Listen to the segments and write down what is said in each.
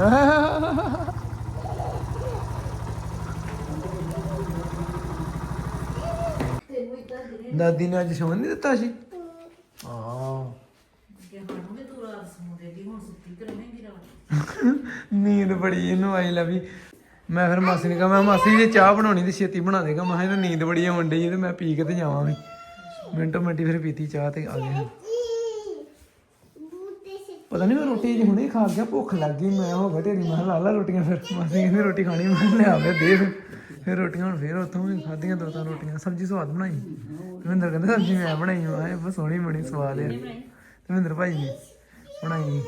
ਦਾਦੀ ਨੇ ਅੱਜ ਸੌਣ ਨਹੀਂ ਦਿੱਤਾ ਸੀ? ਹਾਂ। ਨੀਂਦ ਬੜੀ ਇਹਨੂੰ ਆਈ ਲਵੀ ਮੈਂ ਫਿਰ ਮਾਸੀ ਨੇ ਕਿਹਾ, ਮੈਂ ਮਾਸੀ ਜੇ, ਚਾਹ ਬਣਾਉਣੀ ਤੇ ਛੇਤੀ ਬਣਾ ਦੇਗਾ ਮੈਂ ਕਿਹਾ ਇਹਨੂੰ ਨੀਂਦ ਬੜੀ ਆਉਣ ਡਈ ਹੈ ਤੇ ਮੈਂ ਪੀ ਕੇ ਤੇ ਜਾਵਾਂ ਵੀ। ਮਿੰਟੋ ਮਿੰਟੀ ਫਿਰ ਪੀਤੀ ਚਾਹ ਤੇ ਆ ਗਏ ਪਤਾ ਨਹੀਂ ਮੈਂ ਰੋਟੀ ਜੀ ਹੁਣੇ ਖਾ ਗਿਆ ਭੁੱਖ ਲੱਗ ਗਈ ਮੈਂ ਹੋ ਗਿਆ ਢੇਰੀ ਮੈਂ ਕਿਹਾ ਲਾ ਲਾ ਰੋਟੀਆਂ ਫਿਰ। ਮਾਸੀ ਕਹਿੰਦੀ ਰੋਟੀ ਖਾਣੀ ਮੈਂ ਲਿਆ ਵੇ ਦੇ ਫਿਰ। ਰੋਟੀਆਂ ਹੁਣ ਫਿਰ ਉੱਥੋਂ ਵੀ ਖਾਧੀਆਂ ਦੋ ਤਿੰਨ ਰੋਟੀਆਂ ਸਬਜ਼ੀ ਸਵਾਦ ਬਣਾਈ। ਦਵਿੰਦਰ ਕਹਿੰਦਾ ਸਬਜ਼ੀ ਮੈਂ ਬਣਾਈ ਮੈਂ ਕਿਹਾ ਬਹੁਤ ਸੋਹਣੀ ਬਣੀ ਸਵਾਦ ਆ। ਦਵਿੰਦਰ ਭਾਈ ਨੇ ਬਣਾਈ।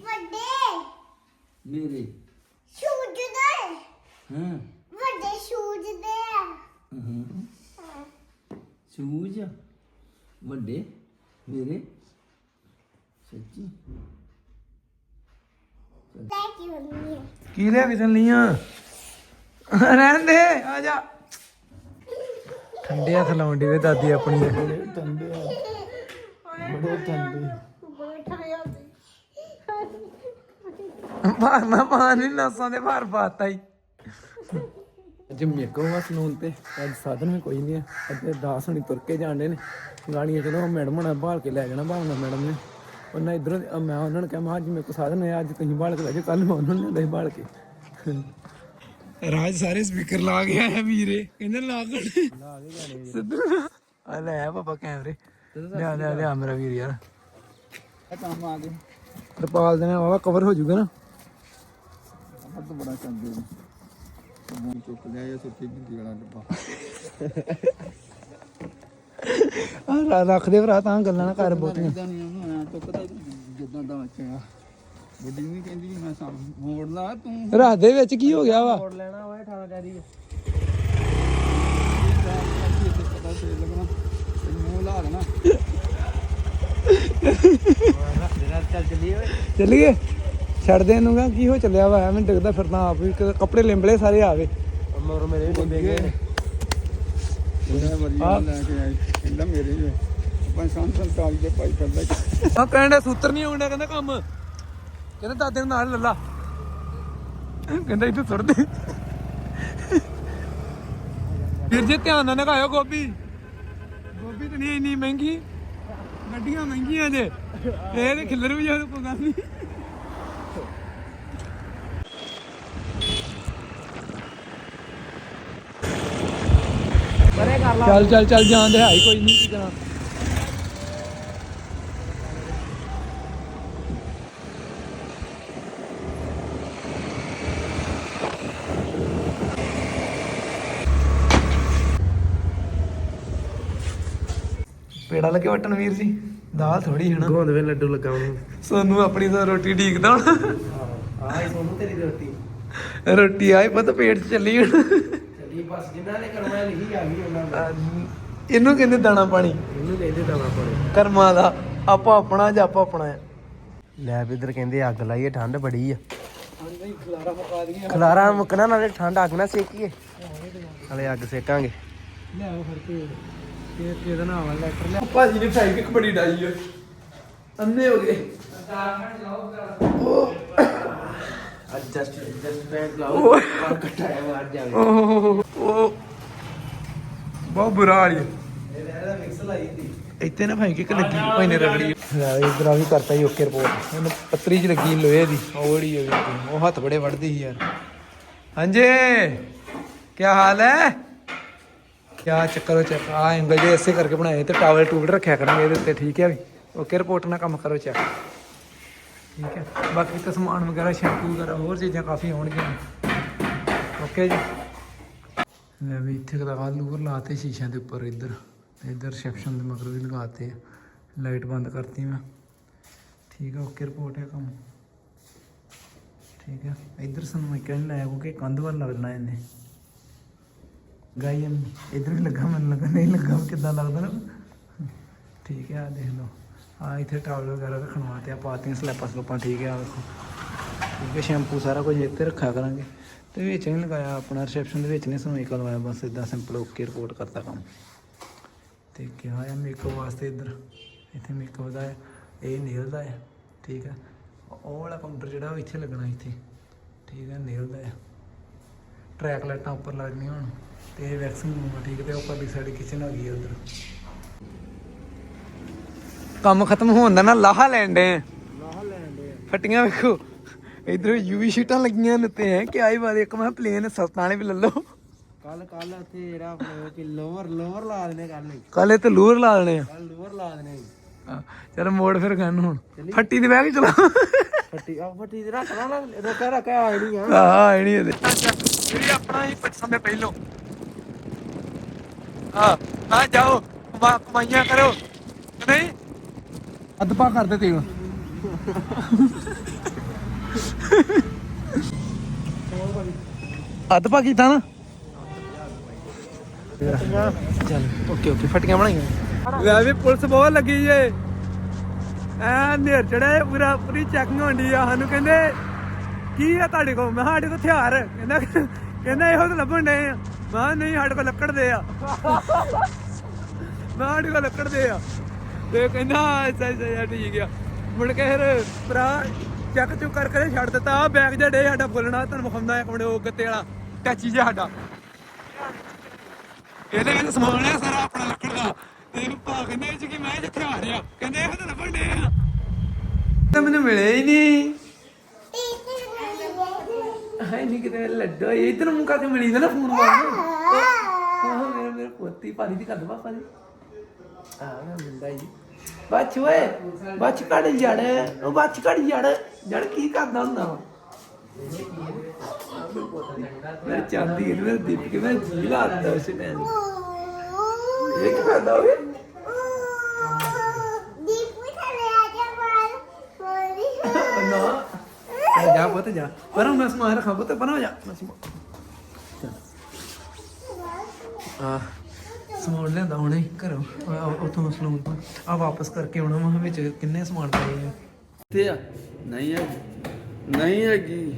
ਵੱਡੇ। ਮੇਰੇ। ਸੂਜ ਦੇ। ਹਾਂ। ਵੱਡੇ ਸੂਜ ਦੇ। ਹਾਂ। ਸੂਜ? ਵੱਡੇ? ਮੇਰੇ? ਸੱਚੀ? ਥੈਂਕ ਯੂ ਮੰਮੀ ਕੀ ਲਿਆ ਰਹਿਣ ਦੇ ਆ ਜਾ। ਠੰਡੇ ਹੱਥ ਲਾਉਂਦੀ ਵੇ ਦਾਦੀ ਆਪਣੀ। ਦੇ ਠੰਡੇ ਬੜੇ ਠੰਡੇ। ਮਾਰਨਾ ਪਾਣੀ ਨਸਾਂ ਦੇ ਭਾਰ ਪਾਤਾ ਹੀ ਅੱਜ ਮੇਕੋ ਵਸ ਨੂਨ ਤੇ ਅੱਜ ਸਾਧਨ ਵੀ ਕੋਈ ਨਹੀਂ ਹੈ ਅੱਜ ਦਾਸ ਹੁਣੀ ਤੁਰ ਕੇ ਜਾਂਦੇ ਨੇ। ਗਾਣੀਆਂ ਚਲੋ ਮੈਡਮ ਹੁਣਾ ਭਾਲ ਕੇ ਲੈ ਜਾਣਾ ਭਾਵਨਾ ਮੈਡਮ ਨੇ। ਉਹਨਾਂ ਇਧਰੋਂ ਮੈਂ ਉਹਨਾਂ ਨੂੰ ਕਿਹਾ ਮੈਂ ਅੱਜ ਮੇਰੇ ਕੋ ਸਾਧਨ ਹੈ ਅੱਜ ਤੁਸੀਂ ਭਾਲ ਕੇ ਲੈ ਜਾਓ ਕੱਲ ਮੈਂ ਉਹਨਾਂ ਨੂੰ ਦੇ ਭਾਲ ਕੇ। ਰਾਜ ਸਾਰੇ ਸਪੀਕਰ ਲਾ ਗਿਆ ਹੈ ਵੀਰੇ ਕਹਿੰਦੇ ਲਾ ਕੇ। ਲਾ ਕੇ ਸਿੱਧੂ। ਆ ਲੈ ਆ ਪਾਪਾ ਕੈਮਰੇ। ਲਿਆ ਲਿਆ ਲਿਆ ਮੇਰਾ ਵੀਰ ਯਾਰ। ਆ ਕੰਮ ਆ ਗਏ ਤਰਪਾਲ ਦੇ ਨਾਲ ਵਾਵਾ ਕਵਰ ਹੋ ਜਾਊਗਾ ਨਾ। ਹੱਥ ਬੜਾ ਚੰਗੇ ਨੇ। ਮੂੰਹ ਚੁੱਕ ਲਿਆ ਇਹ ਸੁੱਤੀ ਬਿੰਦੀ ਵਾਲਾ ਡੱਬਾ। ਆ ਰੱਖ ਦੇ ਭਰਾ ਤਾਂ ਗੱਲਾਂ ਨਾ ਕਰ ਬਹੁਤੀਆਂ। ਇਦਾਂ ਨਹੀਂ ਜਿੱਦਾਂ ਦਾ ਬੱਚਾ ਬੁੱਢੀ ਨਹੀਂ ਕਹਿੰਦੀ ਵੀ ਮੈਂ ਸਾਂ ਮੋੜ ਲਾ ਤੂੰ। ਰਾਤ ਦੇ ਵਿੱਚ ਕੀ ਹੋ ਗਿਆ ਵਾ? ਲੈਣਾ ਓਏ ਠਾਣਾ ਡੈਡੀ ਪਤਾ ਸੇ ਲੱਗਣਾ ਤੇ ਮੂੰਹ ਲਾ ਦੇਣਾ। ਚੱਲ ਚੱਲੀਏ। ਛੱਡ ਦੇ ਇਹਨੂੰ ਗਾ ਕੀ ਹੋ ਚੱਲਿਆ ਵਾ? ਐਵੇਂ ਡਿੱਗਦਾ ਫਿਰਦਾ ਆਪ ਵੀ ਕੱਪੜੇ ਲਿੰਬਲੇ ਸਾਰੇ ਆਵੇ ਮੋਰ ਮੇਰੇ ਵੀ ਬੰਦੇ ਗਏ ਉਹਨੇ ਮਰਜ਼ੀ ਲੈ ਕੇ ਆਈ ਕਹਿੰਦਾ ਮੇਰੇ ਵੀ ਪੰਜ ਸਾਲ ਸੰਤਾਲ ਦੇ ਭਾਈ ਕਰਦਾ ਆ ਕਹਿੰਦਾ ਸੂਤਰ ਨਹੀਂ ਆਉਂਦਾ ਕਹਿੰਦਾ ਕੰਮ। ਕਹਿੰਦਾ ਦਾਦੇ ਨੂੰ ਨਾਲ ਲੱਲਾ। ਕਹਿੰਦਾ ਇੱਥੇ ਸੁੱਟ ਦੇ ਵੀਰ ਜੀ ਧਿਆਨ ਨਾਲ ਨਗਾਇਓ ਗੋਭੀ। ਗੋਭੀ ਤੇ ਨਹੀਂ ਇੰਨੀ ਮਹਿੰਗੀ। ਗੱਡੀਆਂ ਮਹਿੰਗੀਆਂ ਜੇ। ਇਹ ਤੇ ਖਿੱਲਰ ਵੀ ਜਾਣ ਕੋਈ ਗੱਲ ਨਹੀਂ। ਚੱਲ ਚੱਲ ਚੱਲ ਜਾਣ ਦੇ ਹੈ ਹੀ ਕੋਈ ਨਹੀਂ ਕੀ ਕਰਾਂ ਪੇੜਾ ਲੱਗੇ ਵਟਣ ਵੀਰ ਜੀ ਦਾਲ ਥੋੜੀ ਹੈ ਨਾ। ਗੋਂਦ ਵੇ ਲੱਡੂ ਲਗਾਉਣੇ ਸੋਨੂੰ ਆਪਣੀ ਤਾਂ ਰੋਟੀ ਢੀਕਦਾ ਹੁਣ। ਆਹ ਸੋਨੂੰ ਤੇਰੀ ਰੋਟੀ। ਰੋਟੀ ਆਈ ਪਤਾ ਪੇਟ 'ਚ ਚੱਲੀ ਹੁਣ। ਚੱਲੀ ਬਸ ਜਿਨ੍ਹਾਂ ਨੇ ਕਰਮਾਂ ਲਿਖੀ ਆ ਗਈ ਇਹਨੂੰ ਕਹਿੰਦੇ ਦਾਣਾ ਪਾਣੀ। ਇਹਨੂੰ ਕਹਿੰਦੇ ਦਵਾ ਪੜੇ ਕਰਮਾਂ ਦਾ। ਆਪੋ ਆਪਣਾ ਜਾਂ ਆਪੋ ਆਪਣਾ ਹੈ। ਲੈ ਵੀ ਇਧਰ ਕਹਿੰਦੇ ਅੱਗ ਲਾਈਏ ਠੰਡ ਬੜੀ ਆ। ਹਾਂਜੀ ਖਲਾਰਾ ਮੁਕਾ ਦਈਏ। ਖਲਾਰਾ ਮੁੱਕਣਾ ਨਾਲੇ ਠੰਡ ਅੱਗ ਨਾ ਸੇਕੀਏ। ਨਾਲੇ ਅੱਗ ਸੇਕਾਂਗੇ। ਲਿਆਓ ਫਿਰ ਕੇ ਕੇ ਕੇ ਦਾ ਨਾਮ ਲੈਟਰ ਲਿਆ ਭਾਜੀ ਨੇ ਫਾਈਲ ਇੱਕ ਬੜੀ ਡਾਈ ਆ। ਅੰਨੇ ਹੋ ਗਏ। ਐਡਜਸਟ ਐਡਜਸਟ ਬੈਂਕ ਲਾਓ ਘਟਾਇਆ ਮਾਰ ਜਾਵੇ। ਉਹ ਬਹੁਤ ਬੁਰਾ ਹਾਲ ਹੈ ਇੱਥੇ ਨਾ ਭਾਈ ਕਿੱਕ ਲੱਗੀ ਭਾਈ ਨੇ ਰਗੜੀ। ਇਧਰ ਆ ਵੀ ਕਰਤਾ ਹੀ ਓਕੇ ਰਿਪੋਰਟ ਉਹਨੂੰ ਪੱਤਰੀ 'ਚ ਲੱਗੀ ਲੋਹੇ ਦੀ। ਉਹ ਜਿਹੜੀ ਹੋ ਗਈ ਉਹ ਹੱਥ ਬੜੇ ਵੱਢਦੀ ਸੀ ਯਾਰ। ਹਾਂਜੀ ਕੀ ਹਾਲ ਹੈ? ਕਿਆ ਚੱਕਰ ਹੋ ਚੱਕ ਆ ਐਂਗਲ ਜੇ ਐਸੇ ਕਰਕੇ ਬਣਾਏ ਤੇ ਟਾਵਲ ਟੂਲ ਰੱਖਿਆ ਕਰਾਂਗੇ ਇਹਦੇ ਉੱਤੇ ਠੀਕ ਹੈ ਵੀ? ਓਕੇ ਰਿਪੋਰਟ ਨਾਲ ਕੰਮ ਕਰੋ ਚੈੱਕ। ਠੀਕ ਹੈ। ਬਾਕੀ ਤਾਂ ਸਮਾਨ ਵਗੈਰਾ ਸ਼ੈਂਪੂ ਵਗੈਰਾ ਹੋਰ ਚੀਜ਼ਾਂ ਕਾਫੀ ਹੋਣਗੀਆਂ ਓਕੇ ਜੀ। ਲੈ ਵੀ ਇੱਥੇ ਕਦਾ ਲੂਰ ਲਾਤੇ ਸ਼ੀਸ਼ਿਆਂ ਦੇ ਉੱਪਰ ਇੱਧਰ ਇੱਧਰ ਰਿਸੈਪਸ਼ਨ ਦੇ ਮਗਰ ਵੀ ਲਗਾਤੇ ਲਾਈਟ ਬੰਦ ਕਰਤੀ ਮੈਂ। ਠੀਕ ਹੈ ਓਕੇ ਰਿਪੋਰਟ ਹੈ ਕੰਮ। ਠੀਕ ਹੈ ਇੱਧਰ ਸਾਨੂੰ ਇੱਕ ਨਹੀਂ ਲਾਇਆ ਕਿਉਂਕਿ ਕੰਧ ਵੱਲ ਲੱਗਣਾ ਇਹਨੇ। ਗਾਈ ਇੱਧਰ ਵੀ ਲੱਗਾ, ਮੈਨੂੰ ਲੱਗਾ ਨਹੀਂ ਲੱਗਾ ਕਿੱਦਾਂ ਲੱਗਦਾ ਨਾ। ਠੀਕ ਹੈ ਆ ਦੇਖ ਲਓ। ਆ ਇੱਥੇ ਟਾਵਲ ਵਗੈਰਾ ਰੱਖਣ ਵਾਸਤੇ ਆ ਪਾਤੀਆਂ ਸਲੈਪਾਂ ਸਲੂਪਾਂ ਠੀਕ ਹੈ ਆ ਵੇਖੋ ਠੀਕ ਹੈ ਸ਼ੈਂਪੂ ਸਾਰਾ ਕੁਝ ਇੱਥੇ ਰੱਖਿਆ ਕਰਾਂਗੇ। ਤੇ ਵਿੱਚ ਨਹੀਂ ਲਗਾਇਆ ਆਪਣਾ ਰਿਸੈਪਸ਼ਨ ਦੇ ਵਿੱਚ ਨਹੀਂ ਸਾਨੂੰ ਇੱਕ ਲਵਾਇਆ ਬਸ ਇਦਾਂ ਸਿੰਪਲ ਓਕੇ ਰਿਪੋਰਟ ਕਰਤਾ ਕੰਮ। ਤੇ ਕਿਹਾ ਆ ਮੇਕਅਪ ਵਾਸਤੇ ਇੱਧਰ ਇੱਥੇ ਮੇਕਅਪ ਦਾ ਹੈ ਇਹ ਨੇਲ ਦਾ ਹੈ ਠੀਕ ਹੈ ਉਹ ਵਾਲਾ ਕਾਊਂਟਰ ਜਿਹੜਾ ਉਹ ਇੱਥੇ ਲੱਗਣਾ ਇੱਥੇ ਠੀਕ ਹੈ ਨੇਲ ਦਾ ਆ। ਟਰੈਕ ਲਾਈਟਾਂ ਉੱਪਰ ਲੱਗਣੀਆਂ ਹੁਣ ਤੇ ਵੈਕਸਿੰਗ ਰੂਮ ਆ ਠੀਕ ਹੈ ਤੇ ਉੱਪਰਲੀ ਸਾਈਡ ਕਿਚਨ ਆ ਗਈ ਹੈ ਉਧਰ। ਕੰਮ ਖਤਮ ਹੋਣ ਦਾ ਨਾ ਲਾਹਾ ਲੈਣ ਦੇ ਲਾਹ ਲੈਣ ਦੇ ਫਟੀਆਂ ਵੇਖੋ। ਇਧਰ ਯੂਵੀ ਸ਼ੀਟਾਂ ਲੱਗੀਆਂ ਨੇ ਤੇ ਹੈ ਕਿ ਆਈ ਵਾਰ ਇੱਕ ਮੈਂ ਪਲੇਨ ਸਸਤਾ ਵਾਲੇ ਵੀ ਲੈ ਲਓ। ਕੱਲ ਕੱਲ ਉੱਥੇ ਜਿਹੜਾ ਕਿ ਲੋਵਰ ਲੋਵਰ ਲਾ ਦੇਣੇ ਕੱਲ ਕੱਲ ਤੇ ਲੂਰ ਲਾ ਲੈਣੇ ਆ। ਕੱਲ ਲੋਵਰ ਲਾ ਦੇਣੇ ਹਾਂ, ਚੱਲ ਮੋੜ ਫਿਰ ਗਨ ਹੁਣ। ਫੱਟੀ ਦੇ ਬਹਿ ਕੇ ਚਲਾ। ਫੱਟੀ ਆ ਫੱਟੀ ਤੇ ਰੱਖ ਨਾ ਰੋਕਾ ਰੱਖਿਆ ਆਈ ਨਹੀਂ ਆ ਆਹ ਇਹ ਨਹੀਂ ਇਹਦੇ। ਇਹ ਆਪਣਾ ਹੀ ਪਛਾਣੇ ਪਹਿਲੋਂ। ਹਾਂ ਆ ਜਾਓ ਕਮਾ ਕਮਾਈਆਂ ਕਰੋ। ਨਹੀਂ? ਅਦਪਾ ਕਰ ਦੇ ਤੇਲ ਅਦਪਾ ਕੀਤਾ ਨਾ? ਚੱਲ ਓਕੇ ਓਕੇ ਫਟੀਆਂ ਬਣਾਈਆਂ। ਵੈ ਵੀ ਪੁਲਿਸ ਬਹੁਤ ਲੱਗੀ ਜੇ। ਐ ਨੇਰ ਚੜਿਆ ਪੂਰਾ ਪੂਰੀ ਚੈਕਿੰਗ ਹੁੰਦੀ ਆ। ਸਾਨੂੰ ਕਹਿੰਦੇ ਕੀ ਆ ਤੁਹਾਡੇ ਕੋਲ? ਮੈਂ ਸਾਡੇ ਕੋਲ ਹਥਿਆਰ ਕਹਿੰਦਾ ਕਹਿੰਦਾ ਇਹੋ ਤਾਂ ਲੱਭਣ ਡਏ ਆ। ਮੈਂ ਕਿਹਾ ਨਹੀਂ ਸਾਡੇ ਕੋਲ ਲੱਕੜ ਦੇ ਆ। ਮੈਂ ਕਿਹਾ ਸਾਡੇ ਕੋਲ ਲੱਕੜ ਦੇ ਆ। ਤੇ ਕਹਿੰਦਾ ਅੱਛਾ ਅੱਛਾ ਠੀਕ ਆ ਮੁੜ ਕੇ ਫਿਰ ਭਰਾ ਚੱਕ ਚੁੱਕ ਕਰ ਛੱਡ ਦਿੱਤਾ। ਆ ਬੈਗ ਜਿਹਾ ਡੇ ਸਾਡਾ ਬੋਲਣਾ ਤੁਹਾਨੂੰ ਵਿਖਾਉਂਦਾ ਇੱਕ ਮਿੰਟ, ਉਹ ਗੱਤੇ ਵਾਲਾ, ਟੈਚੀ ਜਿਹਾ ਸਾਡਾ। ਇਹਦੇ ਵਿੱਚ ਸਮਾਨ ਹੈ ਸਾਰਾ ਆਪਣਾ ਲੱਕੜ ਦਾ। ਤੇ ਭਾ ਕਹਿੰਦੇ ਇਹ ਚ ਮੈਂ ਜਿੱਥੇ ਆ ਰਿਹਾ। ਕਹਿੰਦੇ ਇਹ ਤਾਂ ਲੱਭਣ ਡੇ ਆ। ਤੇ ਮੈਨੂੰ ਮਿਲੇ ਹੀ ਨਹੀਂ। ਹਾਏ ਨਹੀਂ ਕਿਤੇ ਲੱਡੋ ਇਧਰ ਮੂੰਹ ਕਰਕੇ ਮਿਲੀ ਨਾ ਫੋਨ ਮਾਰਨਾ ਮੇਰੇ ਮੇਰੇ ਪੋਤੀ ਪਾਣੀ ਦੀ ਕੱਢ ਪਾਪਾ ਦੀ। ਆ ਮੈਂ ਮਿਲਦਾ ਜੀ। ਬੱਚ ਓਏ ਬੱਚ ਕੱਢ ਜੜ। ਉਹ ਬੱਚ ਕੱਢ ਜੜ। ਜੜ ਕੀ ਕਰਦਾ ਹੁੰਦਾ ਵਾ? ਮੈਂ ਚਾਹਦੀ ਹੈ ਮੈਂ ਦੀਪ ਕੇ ਮੈਂ ਜੀ ਲਾਤਾ ਉਸ ਨੇ ਇਹ ਕੀ ਕਰਦਾ ਹੋਵੇ ਦੀਪੂ ਥਲੇ ਆ ਜਾ ਬਾਲ। ਮੋਰੀ ਨਾ। ਆ ਜਾ ਪੁੱਤ ਜਾ। ਪਰ ਮੈਂ ਸਮਾਨ ਰੱਖਾਂ ਪੁੱਤ ਬਣਾ ਜਾ। ਆ। ਸਮਾਨ ਲਿਆਂਦਾ ਹੁਣੇ ਘਰੋਂ। ਆ, ਉੱਥੋਂ ਸਲੂਨ ਤੋਂ। ਆ ਵਾਪਸ ਕਰਕੇ ਆਉਣਾ ਮੈਂ ਵਿੱਚ ਕਿੰਨੇ ਸਮਾਨ ਪਏ ਆ ਤੇ ਆ। ਨਹੀਂ ਹੈ ਨਹੀਂ ਹੈਗੀ।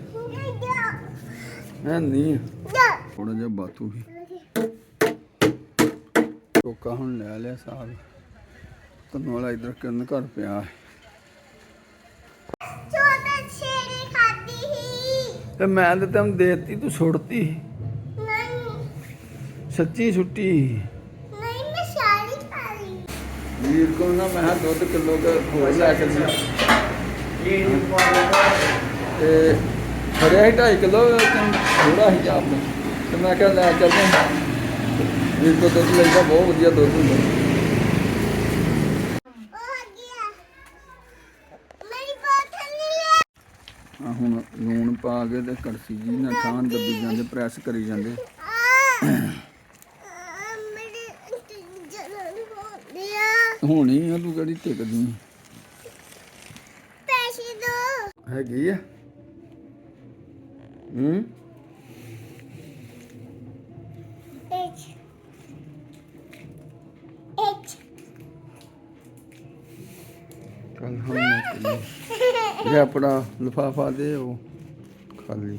ਹੈ ਨਹੀਂ। ਥੋੜਾ ਜਿਹਾ ਬਾਤੂ ਹੀ ਟੋਕਾ ਹੁਣ ਲੈ ਲਿਆ ਸਾਗ ਤਨ ਵਾਲਾ ਇਧਰ ਕਰਨ ਘਰ ਪਿਆ ਹੈ। ਛੋਟਾ ਛੇੜੀ ਖਾਦੀ ਹੀ ਤੇ ਮੈਂ ਤੇ ਤੈਨੂੰ ਦੇਤੀ ਤੂੰ ਛੁੱਟਤੀ ਨਹੀਂ। ਸੱਚੀ ਛੁੱਟੀ ਵੀਰ ਕੋ ਨਾ ਮੈਂ ਕਿਹਾ ਦੁੱਧ ਕਿਲੋ ਦਾ ਹੋਰ ਲੈ ਕੇ ਦਿਆ ਤੇ ਫੜਿਆ ਹੀ 2.5 ਕਿਲੋ ਥੋੜਾ ਹੀ ਜਾਪ ਨੇ। ਤੇ ਮੈਂ ਕਿਹਾ ਲੈ ਚੱਲਦੇ ਹਾਂ। ਵੀਰ ਕੋ ਦੁੱਧ ਲੈਂਦਾ, ਬਹੁਤ ਵਧੀਆ ਦੁੱਧ ਹੁੰਦਾ। ਹੁਣ ਲੂਣ ਪਾ ਕੇ ਤੇ ਕੜਛੀ ਜੀ ਨਾਲ ਖਾਣ ਦੱਬੀ ਜਾਂਦੇ ਪ੍ਰੈਸ ਕਰੀ ਜਾਂਦੇ ਆ ਮੇਰੇ ਜਲਨ ਹੋ ਗਿਆ ਹੋਣੀ ਆ ਤੂੰ ਕਿਹੜੀ ਟਿਕਦੀ ਪੈਸੇ ਦੋ। ਹੈਗੀ ਆ? ਹੂੰ? ਇੱਕ। ਇੱਕ। ਕੱਲ ਹੁਣ ਮੁੱਕ ਇਹ ਆਪਣਾ ਲਫਾਫਾ ਦੇ ਉਹ ਖਾਲੀ।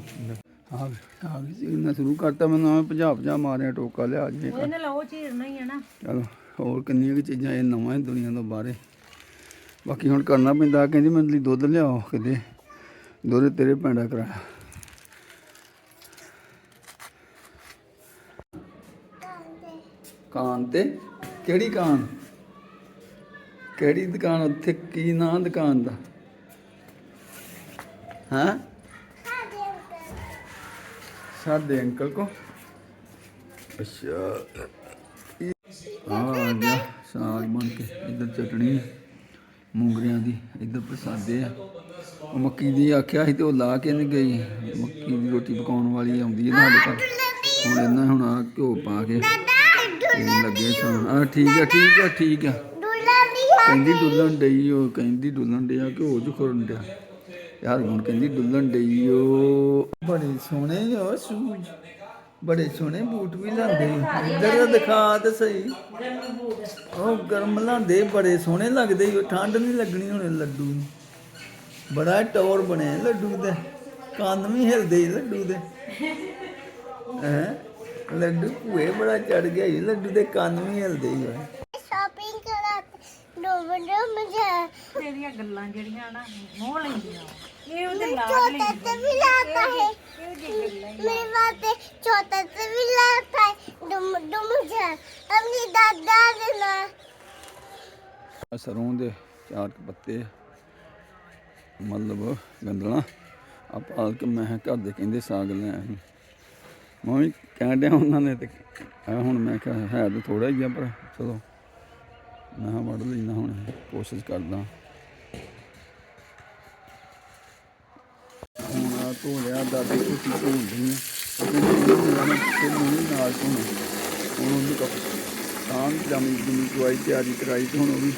ਆ ਆ ਗਈ ਸੀ ਨਾ ਸ਼ੁਰੂ ਕਰਤਾ ਮੈਨੂੰ ਐਵੇਂ ਭਜਾ ਭਜਾ ਮਾਰਿਆ ਟੋਕਾ ਲਿਆ ਜੀ ਉਹਨੇ ਲਓ ਚੀਰਨਾ ਹੀ ਹੈ ਨਾ। ਚਲੋ। ਹੋਰ ਕਿੰਨੀਆਂ ਕੁ ਚੀਜ਼ਾਂ ਇਹ ਨਵਾਂ ਹੈ ਦੁਨੀਆ ਤੋਂ ਬਾਹਰੇ ਬਾਕੀ ਹੁਣ ਕਰਨਾ ਪੈਂਦਾ ਕਹਿੰਦੀ ਮੇਰੇ ਲਈ ਦੁੱਧ ਲਿਆਓ ਕਿਤੇ। ਦੁੱਧ ਤੇਰੇ ਪੈਂਡਾ ਕਰਾਇਆ। ਕਾਂ ਤੇ। ਕਿਹੜੀ ਕਾਂ ਕਿਹੜੀ ਦੁਕਾਨ? ਉੱਥੇ ਕੀ ਨਾਂ ਦੁਕਾਨ ਦਾ? ਹਾਂ? ਸਾਡੇ ਅੰਕਲ ਕੋ ਅੱਛਾ। ਆ ਆ ਗਿਆ, ਸਾਗ ਬਣ ਕੇ, ਇੱਧਰ ਚਟਣੀ ਮੂੰਗਰਿਆਂ ਦੀ, ਇੱਧਰ ਪ੍ਰਸਾਦੇ ਆ। ਉਹ ਮੱਕੀ ਦੀ ਆਖਿਆ ਸੀ ਤੇ ਉਹ ਲਾ ਕੇ ਨਹੀਂ ਗਈ। ਮੱਕੀ ਦੀ ਰੋਟੀ ਪਕਾਉਣ ਵਾਲੀ ਆਉਂਦੀ ਹੈ ਨਾ ਘਰ ਹੁਣ ਇਹਨਾਂ ਹੁਣ ਆ ਘਿਓ ਪਾ ਕੇ ਇਹ ਲੱਗੇ ਸਨ ਆ ਠੀਕ ਆ ਠੀਕ ਆ ਠੀਕ ਆ। ਕਹਿੰਦੀ ਡੁੱਲਣ ਡਈ ਉਹ ਕਹਿੰਦੀ ਡੁੱਲਣ ਡਿਆ, ਘਿਓ ਚ ਖੁਰਨ ਡਿਆ। ਯਾਰ ਹੁਣ ਕਹਿੰਦੀ ਡੁੱਲਣ ਡਈ ਉਹ ਬੜੇ ਸੋਹਣੇ ਆ ਸੂਜ। ਬੜੇ ਸੋਹਣੇ ਬੂਟ ਵੀ ਲਾਂਦੇ ਇੱਧਰ ਦਿਖਾ ਤੇ ਸਹੀ। ਉਹ ਗਰਮ ਲਾਂਦੇ ਬੜੇ ਸੋਹਣੇ ਲੱਗਦੇ ਉਹ ਠੰਡ ਨਹੀਂ ਲੱਗਣੀ ਹੁਣ ਲੱਡੂ। ਨੂੰ ਬੜਾ ਟੌਰ ਬਣਿਆ ਲੱਡੂ ਦੇ ਕੰਨ ਵੀ ਹਿਲਦੇ ਲੱਡੂ ਦੇ ਹੈ? ਲੱਡੂ ਭੂਏ ਬੜਾ ਚੜ ਗਿਆ ਈ ਲੱਡੂ ਦੇ ਕੰਨ ਵੀ ਹਿਲਦੇ ਹੀ ਹੋਏ ਸ਼ਾਪਿੰਗ ਕਰਾ ਦੋ ਡੁੱਬ ਡੁੱਬ ਜਾ ਤੇਰੀਆਂ ਗੱਲਾਂ ਜਿਹੜੀਆਂ ਨਾ ਮੋਹ ਲੈਂਦੀਆਂ ਵਾ। ਇਹ ਉਹਦੇ ਲਾਡ छोटा से भी लाता है मेरे बाते छोटा से भी लाता है डुम डुम जा अपनी दादा देना ਆਹ ਸਰੋਂ ਦੇ ਚਾਰ ਕੁ ਪੱਤੇ ਮਤਲਬ ਗੰਦਲਾਂ ਆ ਪਾਲ ਕੇ ਮੈਂ ਕਿਹਾ ਘਰ ਦੇ ਕਹਿੰਦੇ ਸਾਗ ਲੈ ਆਈ ਮੈਂ ਵੀ ਕਹਿਣ ਡਿਆ ਉਹਨਾਂ ਨੇ ਤੇ ਆ ਹੁਣ ਮੈਂ ਕਿਹਾ ਹੈ ਤਾਂ ਥੋੜਾ ਹੀ ਆ ਪਰ ਚਲੋ ਮੈਂ ਵੜ ਲੈਂਦਾ ਹੁਣ ਕੋਸ਼ਿਸ਼ ਕਰਦਾ। ਹੁਣ ਆ। ਧੋ ਲਿਆ ਦਾਦੀ ਕੁਛ ਧੋਣ ਆ ਤੇ ਮੈਨੂੰ ਨਾਲ ਧੋਣਾ। ਹੁਣ ਉਹਨੂੰ ਕੱਪ ਤਾਂ ਜਾਮੀ ਜਮੀ ਦਵਾਈ ਤਿਆਰੀ ਕਰਾਈ ਤੇ ਹੁਣ ਉਹ ਵੀ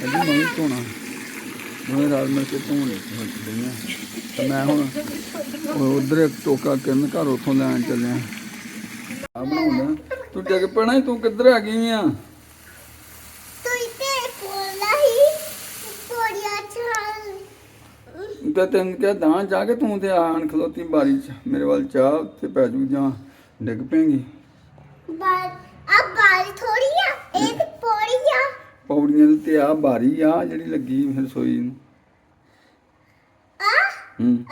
ਕਹਿੰਦੀ ਮੈਂ ਵੀ ਧੋਣਾ। ਮੈਂ ਰਾਤ ਮਿਲ ਕੇ ਧੋਣ ਲਈਆਂ ਤੇ ਮੈਂ ਹੁਣ ਉਧਰ ਇੱਕ ਟੋਕਾ ਕਿਰਨ ਘਰ ਉੱਥੋਂ ਲੈਣ ਚੱਲਿਆ। ਆ ਬਣਾਉਂਦਾ ਤੂੰ ਡਿੱਗ ਪੈਣਾ ਤੂੰ ਕਿੱਧਰ ਆ ਗਈ ਆ? ਤੇ ਤੈਨੂੰ ਕਿਹਾ ਦਾਂ ਜਾ ਕੇ ਤੂੰ ਤੇ ਆਣ ਖਲੋਤੀ ਬਾਰੀ ਚ। ਮੇਰੇ ਵੱਲ ਚਾਹ ਤੇ ਪੈ ਜੂ ਜਾਂ ਡਿੱਗ ਪੈਂਗੀ। ਬਾਰੀ ਆ ਤੇ ਆ। ਬਾਰੀ ਆ ਜਿਹੜੀ ਲੱਗੀ ਫਿਰ ਸੋਈ ਨੂੰ। ਆ ਹੂੰ।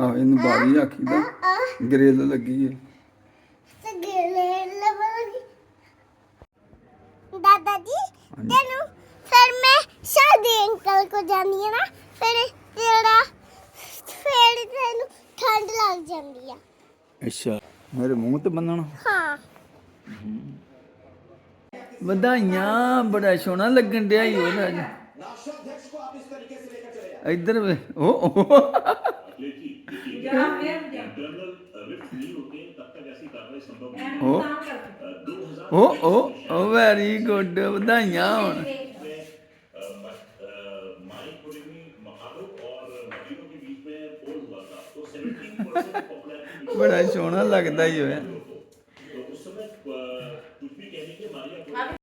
ਆ ਬਾਰੀ ਆਖੀਦਾ। ਗ੍ਰਿਲ ਲੱਗੀ ਹੈ ਲੱਗੀ ਦਾਦਾ ਤੈਨੂੰ ਫਿਰ ਮੈਂ ਸ਼ਾਦੀ ਅੰਕਲ ਕੋ ਜਾਣੀ ਹੈ ਨਾ ਫਿਰ ਤੇਰਾ ਤੈਨੂੰ ਠੰਡ ਲੱਗ ਜਾਂਦੀ ਆ। ਅੱਛਾ ਮੇਰੇ ਮੂੰਹ ਤੇ ਬੰਨਣਾ? ਹਾਂ। ਵਧਾਈਆਂ ਬੜਾ ਸੋਹਣਾ ਲੱਗਣ ਡਿਆ ਈ ਉਹ ਰਾਜ ਇੱਧਰ ਵੇ ਉਹ ਉਹ ਉਹ ਉਹ ਉਹ ਵੈਰੀ ਗੁੱਡ ਵਧਾਈਆਂ ਹੁਣ। ਬੜਾ ਸੋਹਣਾ ਲੱਗਦਾ ਹੀ ਹੋਇਆ